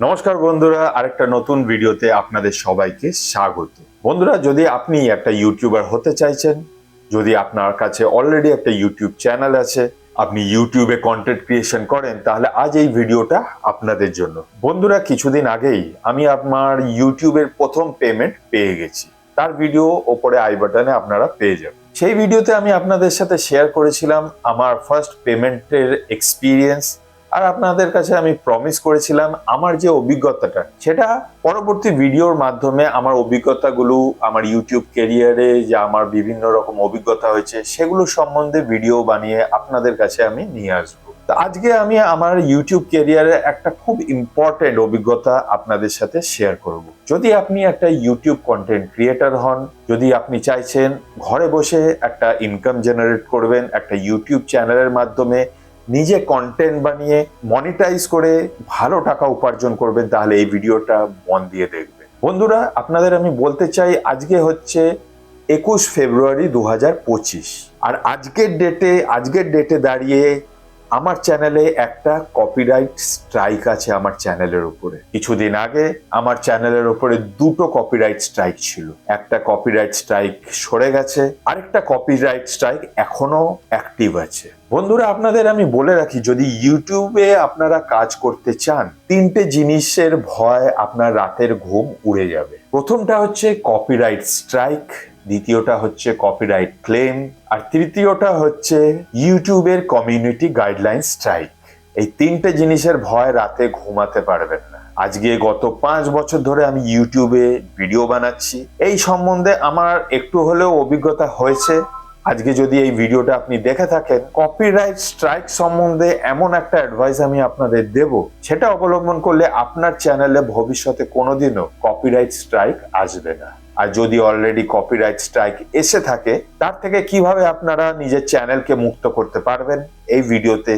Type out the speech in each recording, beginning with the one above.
নমস্কার বন্ধুরা, আরেকটা নতুন ভিডিওতে আপনাদের সবাইকে স্বাগত। বন্ধুরা, যদি আপনি একটা ইউটিউবার হতে চাইছেন, যদি আপনার কাছে অলরেডি একটা ইউটিউব চ্যানেল আছে, আপনি ইউটিউবে কন্টেন্ট ক্রিয়েশন করেন, তাহলে আজ এই ভিডিওটা আপনাদের জন্য। বন্ধুরা, কিছুদিন আগেই আমি আমার ইউটিউবের প্রথম পেমেন্ট পেয়ে গেছি। তার ভিডিও ওপরে আই বাটনে আপনারা পেয়ে যাবেন। সেই ভিডিওতে আমি আপনাদের সাথে শেয়ার করেছিলাম আমার ফার্স্ট পেমেন্টের এক্সপিরিয়েন্স আর আপনাদের কাছে আমি প্রমিস করেছিলাম আমার যে অভিজ্ঞতাটা, সেটা পরবর্তী ভিডিওর মাধ্যমে আমার অভিজ্ঞতাগুলো, আমার ইউটিউব ক্যারিয়ারে যে আমার বিভিন্ন রকম অভিজ্ঞতা হয়েছে, সেগুলো সম্বন্ধে ভিডিও বানিয়ে আপনাদের কাছে আমি নিয়ে আসব। আজকে আমি আমার ইউটিউব ক্যারিয়ারে একটা খুব ইম্পর্টেন্ট অভিজ্ঞতা আপনাদের সাথে শেয়ার করব। যদি আপনি একটা ইউটিউব কন্টেন্ট ক্রিয়েটার হন, যদি আপনি চাইছেন ঘরে বসে একটা ইনকাম জেনারেট করবেন, একটা ইউটিউব চ্যানেলের মাধ্যমে নিজে কন্টেন্ট বানিয়ে মনিটাইজ করে ভালো টাকা উপার্জন করবেন, তাহলে এই ভিডিওটা মন দিয়ে দেখবেন। বন্ধুরা, আপনাদের আমি বলতে চাই, আজকে হচ্ছে একুশ ফেব্রুয়ারি দু হাজার পঁচিশ। আর আজকের ডেটে আজকের ডেটে দাঁড়িয়ে আমার চ্যানেলে একটা কপিরাইট স্ট্রাইক আছে আমার চ্যানেলের উপরে। কিছুদিন আগে আমার চ্যানেলের উপরে দুটো কপিরাইট স্ট্রাইক ছিল। একটা কপিরাইট স্ট্রাইক সরে গেছে, আরেকটা কপিরাইট স্ট্রাইক এখনও অ্যাক্টিভ আছে। বন্ধুরা, আপনাদের আমি বলে রাখি, যদি ইউটিউবে আপনারা কাজ করতে চান, তিনটে জিনিসের ভয় আপনার রাতের ঘুম উড়ে যাবে। প্রথমটা হচ্ছে কপিরাইট স্ট্রাইক দ্বিতীয়টা হচ্ছে কপিরাইট ক্লেম আর তৃতীয়টা হচ্ছে ইউটিউবের কমিউনিটি গাইডলাইন স্ট্রাইক এই তিনটে জিনিসের ভয় রাতে ঘুমাতে পারবেন না। আজকে গত পাঁচ বছর ধরে আমি ইউটিউবে ভিডিও বানাচ্ছি। এই সম্বন্ধে আমার একটু হলেও অভিজ্ঞতা হয়েছে। আজকে যদি এই ভিডিওটা আপনি দেখে থাকেন কপিরাইট স্ট্রাইক সম্বন্ধে এমন একটা অ্যাডভাইস আমি আপনাদের দেব, সেটা অবলম্বন করলে আপনার চ্যানেলে ভবিষ্যতে কোনোদিনও কপিরাইট স্ট্রাইক আসবে না। আর যদি অলরেডি কপিরাইট স্ট্রাইক এসে থাকে, তার থেকে কীভাবে আপনারা নিজের চ্যানেলকে মুক্ত করতে পারবেন? এই ভিডিওতে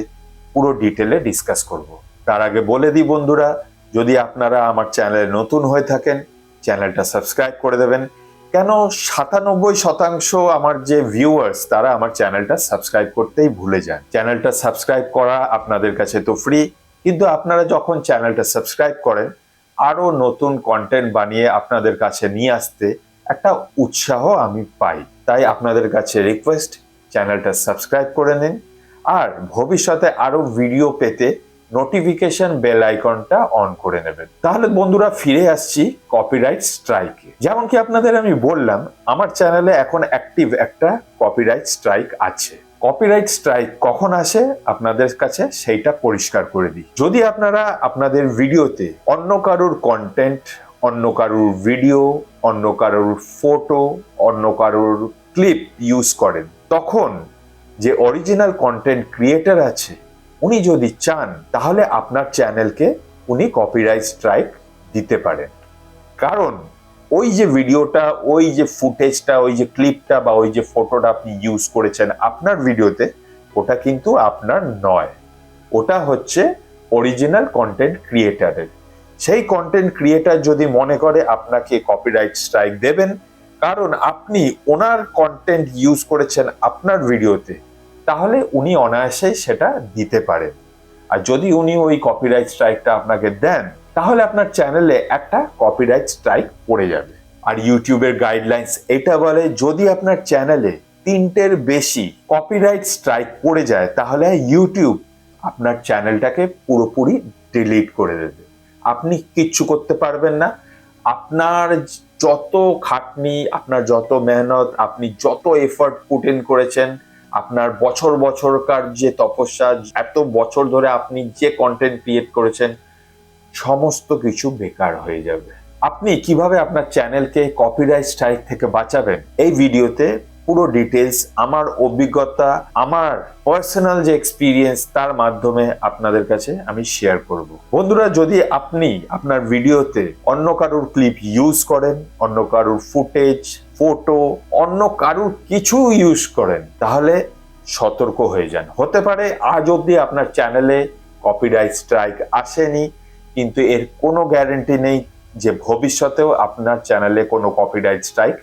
পুরো ডিটেলে ডিসকাস করব। তার আগে বলে দিই বন্ধুরা, যদি আপনারা আমার চ্যানেলে নতুন হয়ে থাকেন চ্যানেলটা সাবস্ক্রাইব করে দেবেন। কেন সাতানব্বই শতাংশ আমার যে ভিউয়ার্স তারা আমার চ্যানেলটা সাবস্ক্রাইব করতেই ভুলে যান চ্যানেলটা সাবস্ক্রাইব করা আপনাদের কাছে তো ফ্রি কিন্তু আপনারা যখন চ্যানেলটা সাবস্ক্রাইব করেন আরও নতুন কন্টেন্ট বানিয়ে আপনাদের কাছে নিয়ে আসতে একটা উৎসাহ আমি পাই। তাই আপনাদের কাছে রিকোয়েস্ট চ্যানেলটা সাবস্ক্রাইব করে নিন। আর ভবিষ্যতে আরও ভিডিও পেতে নোটিফিকেশন বেল আইকনটা অন করে নেবেন। তাহলে বন্ধুরা ফিরে আসছি কপিরাইট স্ট্রাইকে যেমন কি আপনাদের আমি বললাম, আমার চ্যানেলে এখন অ্যাক্টিভ একটা কপিরাইট স্ট্রাইক আছে। কপিরাইট স্ট্রাইক কখন আসে আপনাদের কাছে সেইটা পরিষ্কার করে দিই। যদি আপনারা আপনাদের ভিডিওতে অন্য কারুর কন্টেন্ট অন্য কারুর ভিডিও অন্য কারুর ফটো অন্য কারুর ক্লিপ ইউজ করেন, তখন যে অরিজিনাল কন্টেন্ট ক্রিয়েটার আছে, উনি যদি চান, তাহলে আপনার চ্যানেলকে উনি কপিরাইট স্ট্রাইক দিতে পারেন। কারণ ওই যে ভিডিওটা, ওই যে ফুটেজটা, ওই যে ক্লিপটা বা ওই যে ফটোটা আপনি ইউজ করেছেন আপনার ভিডিওতে, ওটা কিন্তু আপনার নয়। ওটা হচ্ছে অরিজিনাল কন্টেন্ট ক্রিয়েটারের সেই কন্টেন্ট ক্রিয়েটার যদি মনে করে আপনাকে কপিরাইট স্ট্রাইক দেবেন, কারণ আপনি ওনার কন্টেন্ট ইউজ করেছেন আপনার ভিডিওতে, তাহলে উনি অনায়াসে সেটা দিতে পারেন। আর যদি উনি ওই কপিরাইট স্ট্রাইকটা আপনাকে দেন তাহলে আপনার চ্যানেলে একটা কপিরাইট স্ট্রাইক পড়ে যাবে। আর ইউটিউবের গাইডলাইন্স এটা বলে, যদি আপনার চ্যানেলে তিনটের বেশি কপিরাইট স্ট্রাইক পড়ে যায়, তাহলে ইউটিউব আপনার চ্যানেলটাকে পুরোপুরি ডিলিট করে দেবে। আপনি কিচ্ছু করতে পারবেন না। আপনার যত খাটনি, আপনার যত মেহনত, আপনি যত এফর্ট পুট ইন করেছেন, আপনার বছর বছরকার যে তপস্যা, এত বছর ধরে আপনি যে কন্টেন্ট ক্রিয়েট করেছেন সমস্ত কিছু বেকার হয়ে যাবে। আপনি কীভাবে আপনার চ্যানেলকে কপিরাইট স্ট্রাইক থেকে বাঁচাবেন? এই ভিডিওতে পুরো ডিটেলস আমার অভিজ্ঞতা, আমার পার্সোনাল যে এক্সপিরিয়েন্স তার মাধ্যমে আপনাদের কাছে আমি শেয়ার করব। বন্ধুরা, যদি আপনি আপনার ভিডিওতে অন্য কারুর ক্লিপ ইউজ করেন, অন্য কারুর ফুটেজ ফটো অন্য কারুর কিছু ইউজ করেন, তাহলে সতর্ক হয়ে যান। হতে পারে আজ অবধি আপনার চ্যানেলে কপিরাইট স্ট্রাইক আসেনি কিন্তু এর কোনো গ্যারেন্টি নেই যে ভবিষ্যতেও আপনার চ্যানেলে কোনো কপিরাইট স্ট্রাইক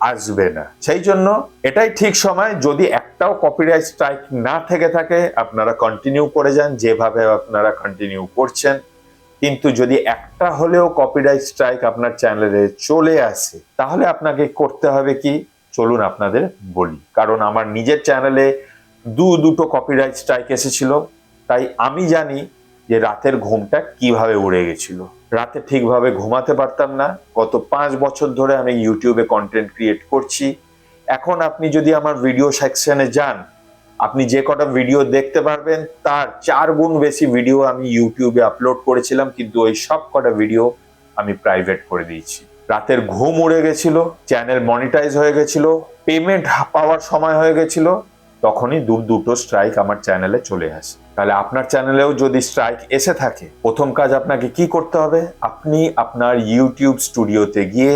আসবে না। সেই জন্য এটাই ঠিক সময়, যদি একটাও কপিরাইট স্ট্রাইক না থেকে থাকে, আপনারা কন্টিনিউ করে যান, যেভাবে আপনারা কন্টিনিউ করছেন। কিন্তু যদি একটা হলেও কপিরাইট স্ট্রাইক আপনার চ্যানেলে চলে আসে, তাহলে আপনাকে করতে হবে কি? চলুন আপনাদের বলি। কারণ আমার নিজের চ্যানেলে দু দুটো কপিরাইট স্ট্রাইক এসেছিল, তাই আমি জানি যে রাতের ঘুমটা কীভাবে উড়ে গেছিল। রাতে ঠিকভাবে ঘুমাতে পারতাম না। গত পাঁচ বছর ধরে আমি ইউটিউবে কন্টেন্ট ক্রিয়েট করছি। এখন আপনি যদি আমার ভিডিও সেকশনে যান, আপনি যে কটা ভিডিও দেখতে পারবেন, তার চার গুণ বেশি ভিডিও আমি ইউটিউবে আপলোড করেছিলাম, কিন্তু ওই সব কটা ভিডিও আমি প্রাইভেট করে দিয়েছি। রাতের ঘুম উড়ে গেছিল চ্যানেল মনিটাইজ হয়ে গেছিল পেমেন্ট পাওয়ার সময় হয়ে গেছিল, তখনই দু দুটো স্ট্রাইক আমার চ্যানেলে চলে আসে। তাহলে আপনার চ্যানেলেও যদি স্ট্রাইক এসে থাকে, প্রথম কাজ আপনাকে কি করতে হবে? আপনি আপনার ইউটিউব স্টুডিওতে গিয়ে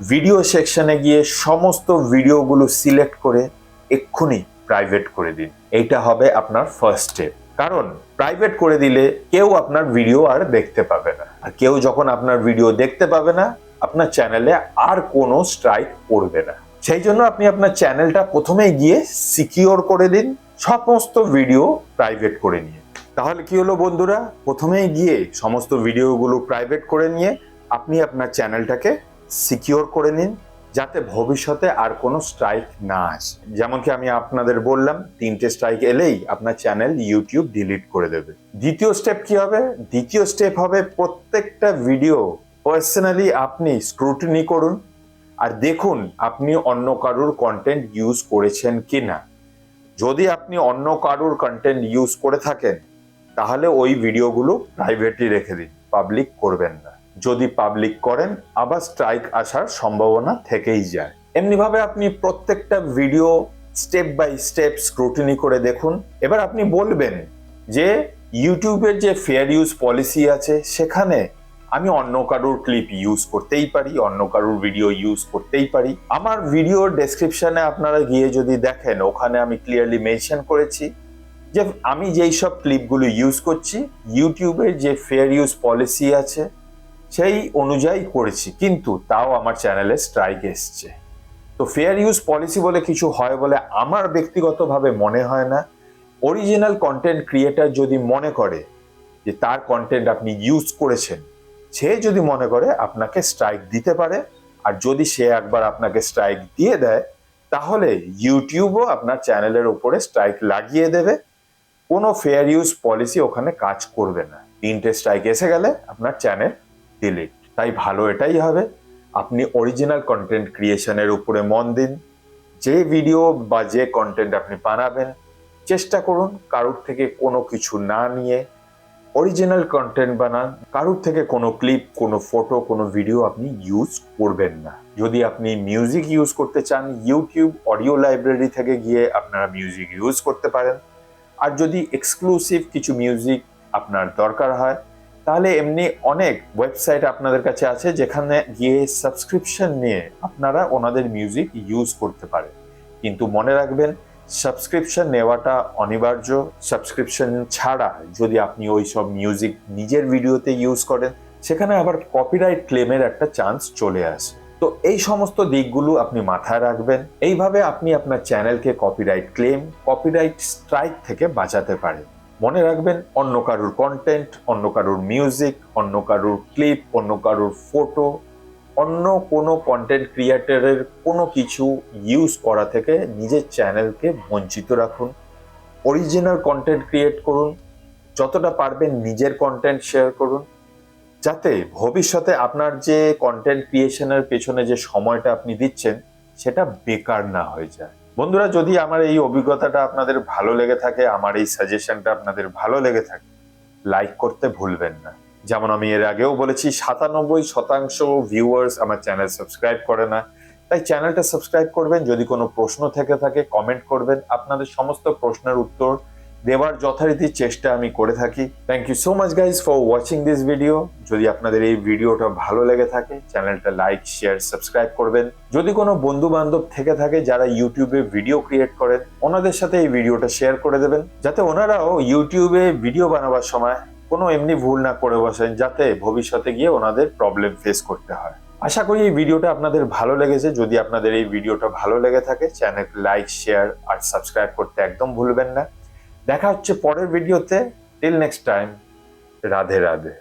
ভিডিও সেকশনে গিয়ে সমস্ত ভিডিওগুলো সিলেক্ট করে এক্ষুনি প্রাইভেট করে দিন। এইটা হবে আপনার ফার্স্ট স্টেপ কারণ প্রাইভেট করে দিলে কেউ আপনার ভিডিও আর দেখতে পাবে না। আর কেউ যখন আপনার ভিডিও দেখতে পাবে না, আপনার চ্যানেলে আর কোনো স্ট্রাইক পড়বে না। সেই জন্য আপনি আপনার চ্যানেলটা প্রথমে গিয়ে সিকিওর করে দিন। সমস্ত ভিডিও প্রাইভেট করে নিয়ে। তাহলে কি হলো বন্ধুরা? প্রথমেই গিয়ে সমস্ত ভিডিওগুলো প্রাইভেট করে নিয়ে আপনি আপনার চ্যানেলটাকে সিকিওর করে নিন, যাতে ভবিষ্যতে আর কোনো স্ট্রাইক না আসে। যেমন কি আমি আপনাদের বললাম, তিনটে স্ট্রাইক এলেই আপনার চ্যানেল ইউটিউব ডিলিট করে দেবে। দ্বিতীয় স্টেপ কি হবে? দ্বিতীয় স্টেপ হবে প্রত্যেকটা ভিডিও পার্সোনালি আপনি স্ক্রুটিনি করুন। আর দেখুন আপনি অন্য কারুর কন্টেন্ট ইউজ করেছেন কি না যদি আপনি অন্য কারুর কন্টেন্ট ইউজ করে থাকেন, তাহলে ওই ভিডিওগুলো প্রাইভেটলি রেখে দিন পাবলিক করবেন না। যদি পাবলিক করেন, আবার স্ট্রাইক আসার সম্ভাবনা থেকেই যায়। এমনিভাবে আপনি প্রত্যেকটা video step by step scrutiny করে দেখুন। এবার আপনি বলবেন যে ইউটিউবের যে ফেয়ার ইউজ পলিসি আছে, সেখানে আমি অন্য কারুর ক্লিপ ইউজ করতেই পারি, অন্য কারুর ভিডিও ইউজ করতেই পারি। আমার ভিডিওর ডেসক্রিপশনে আপনারা গিয়ে যদি দেখেন, ওখানে আমি ক্লিয়ারলি মেনশন করেছি যে আমি যেই সব ক্লিপগুলো ইউজ করছি ইউটিউবের যে ফেয়ার ইউজ পলিসি আছে, সেই অনুযায়ী করেছি। কিন্তু তাও আমার চ্যানেলে স্ট্রাইক এসছে। তো ফেয়ার ইউজ পলিসি বলে কিছু হয় বলে আমার ব্যক্তিগতভাবে মনে হয় না। অরিজিনাল কন্টেন্ট ক্রিয়েটার যদি মনে করে যে তার কন্টেন্ট আপনি ইউজ করেছেন সে যদি মনে করে আপনাকে স্ট্রাইক দিতে পারে, আর যদি সে একবার আপনাকে স্ট্রাইক দিয়ে দেয়, তাহলে ইউটিউবও আপনার চ্যানেলের উপরে স্ট্রাইক লাগিয়ে দেবে। কোনো ফেয়ার ইউজ পলিসি ওখানে কাজ করবে না। তিনটে স্ট্রাইক এসে গেলে আপনার চ্যানেল ডিলিট তাই ভালো এটাই হবে। আপনি অরিজিনাল কন্টেন্ট ক্রিয়েশনের উপরে মন দিন। যে ভিডিও বা যে কন্টেন্ট আপনি বানাবেন, চেষ্টা করুন কারোর থেকে কোনো কিছু না নিয়ে অরিজিনাল কন্টেন্ট বানান, কারোর থেকে কোনো ক্লিপ কোনো ফটো কোনো ভিডিও আপনি ইউজ করবেন না। যদি আপনি মিউজিক ইউজ করতে চান ইউটিউব অডিও লাইব্রেরি থেকে গিয়ে আপনারা মিউজিক ইউজ করতে পারেন। আর যদি এক্সক্লুসিভ কিছু মিউজিক আপনার দরকার হয়, তাহলে এমনি অনেক ওয়েবসাইট আপনাদের কাছে আছে যেখানে গিয়ে সাবস্ক্রিপশন নিয়ে আপনারা ওনাদের মিউজিক ইউজ করতে পারেন। কিন্তু মনে রাখবেন সাবস্ক্রিপশন নেওয়াটা অনিবার্য। সাবস্ক্রিপশন ছাড়া যদি আপনি ওই সব মিউজিক নিজের ভিডিওতে ইউজ করেন, সেখানে আবার কপিরাইট ক্লেমের একটা চান্স চলে আসে। তো এই সমস্ত দিকগুলো আপনি মাথায় রাখবেন। এইভাবে আপনি আপনার চ্যানেলকে কপিরাইট ক্লেম কপিরাইট স্ট্রাইক থেকে বাঁচাতে পারেন। মনে রাখবেন, অন্য কারুর কন্টেন্ট অন্য কারুর মিউজিক অন্য কারুর ক্লিপ অন্য কারুর ফটো অন্য কোনো কন্টেন্ট ক্রিয়েটারের কোনো কিছু ইউজ করা থেকে নিজের চ্যানেলকে বঞ্চিত রাখুন। অরিজিনাল কন্টেন্ট ক্রিয়েট করুন, যতটা পারবেন নিজের কন্টেন্ট শেয়ার করুন, যাতে ভবিষ্যতে আপনার যে কন্টেন্ট ক্রিয়েশনের পেছনে যে সময়টা আপনি দিচ্ছেন, সেটা বেকার না হয়ে যায়। বন্ধুরা, যদি আমার এই অভিজ্ঞতাটা আপনাদের ভালো লেগে থাকে, আমার এই সাজেশনটা আপনাদের ভালো লেগে থাকে লাইক করতে ভুলবেন না। যেমন আমি এর আগেও বলেছি, সাতানব্বই শতাংশ ভিউয়ার্স আমার চ্যানেল সাবস্ক্রাইব করে না। তাই চ্যানেলটা সাবস্ক্রাইব করবেন, যদি কোনো প্রশ্ন থেকে থাকে কমেন্ট করবেন। আপনাদের সমস্ত প্রশ্নের উত্তর দেওয়ার যথারীতি চেষ্টা আমি করে থাকি। Thank you so much guys for watching this video যদি আপনাদের এই ভিডিওটা ভালো লেগে থাকে চ্যানেলটা লাইক শেয়ার সাবস্ক্রাইব করবেন। যদি কোনো বন্ধু বান্ধব থেকে থাকে যারা ইউটিউবে ভিডিও ক্রিয়েট করেন, ওনাদের সাথে এই ভিডিওটা শেয়ার করে দেবেন, যাতে ওনারাও ইউটিউবে ভিডিও বানাবার সময় কোনো এমনি ভুল না করে বসেন, যাতে ভবিষ্যতে গিয়ে ওনাদের প্রবলেম ফেস করতে হয়। আশা করি এই ভিডিওটা আপনাদের ভালো লেগেছে। যদি আপনাদের এই ভিডিওটা ভালো লেগে থাকে চ্যানেল লাইক শেয়ার আর সাবস্ক্রাইব করতে একদম ভুলবেন না। দেখা হচ্ছে পরের ভিডিওতে till next time Radhe Radhe.